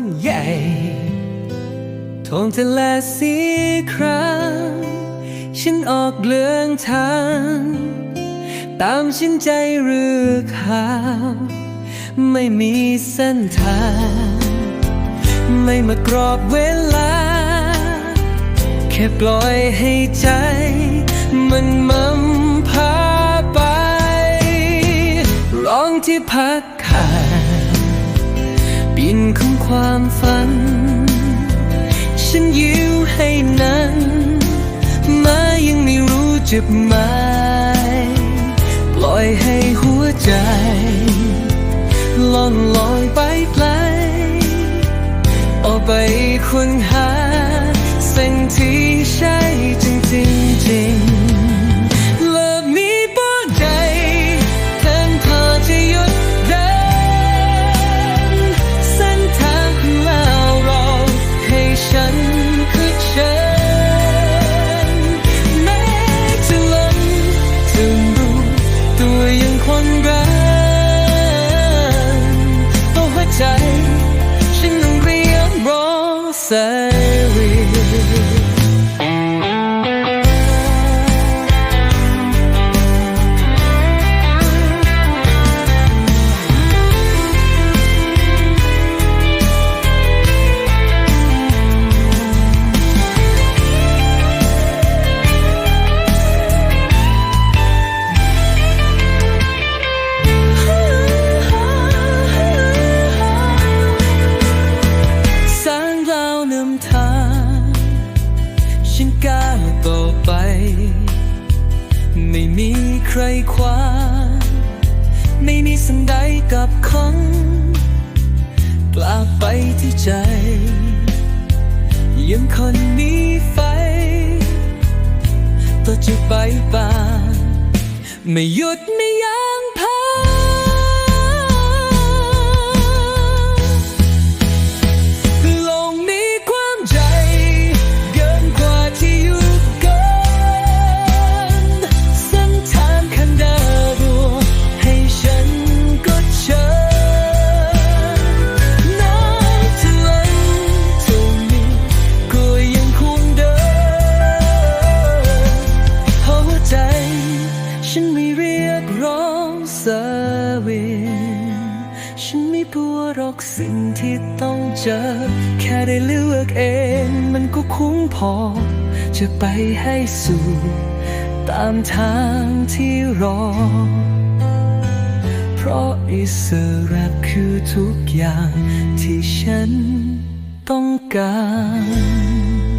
นใหญ่ท้องทะเลสีครามฉันออกเลืองทาง ตามฉันใจเรือขาวไม่มีเส้นทาง ไม่มากรอบเวลา แค่ปล่อยให้ใจ มันมันพาไปร้องที่พักขา บินของความฝัน ฉันยิ้วให้นั้นมายังไม่รู้จุดหมายปล่อยให้หัวใจ ล่องลอยไปไกลออกไปค้นหา ยังคนรักตัวหัวใจฉันต้องเรียกร้องแสรี ไม่มีใครคว้า ไม่มีสันใดกับคองกลับไปที่ใจ ยังคนมีไฟต่อจะไปป่า ไม่หยุดไม่ยั้ง เรียกร้องเสวิงฉันไม่กลัวหรอกสิ่งที่ต้องเจอ แค่ได้เลือกเองมันก็คุ้มพอ จะไปให้สู่ตามทางที่รอ เพราะอิสระคือทุกอย่างที่ฉันต้องการ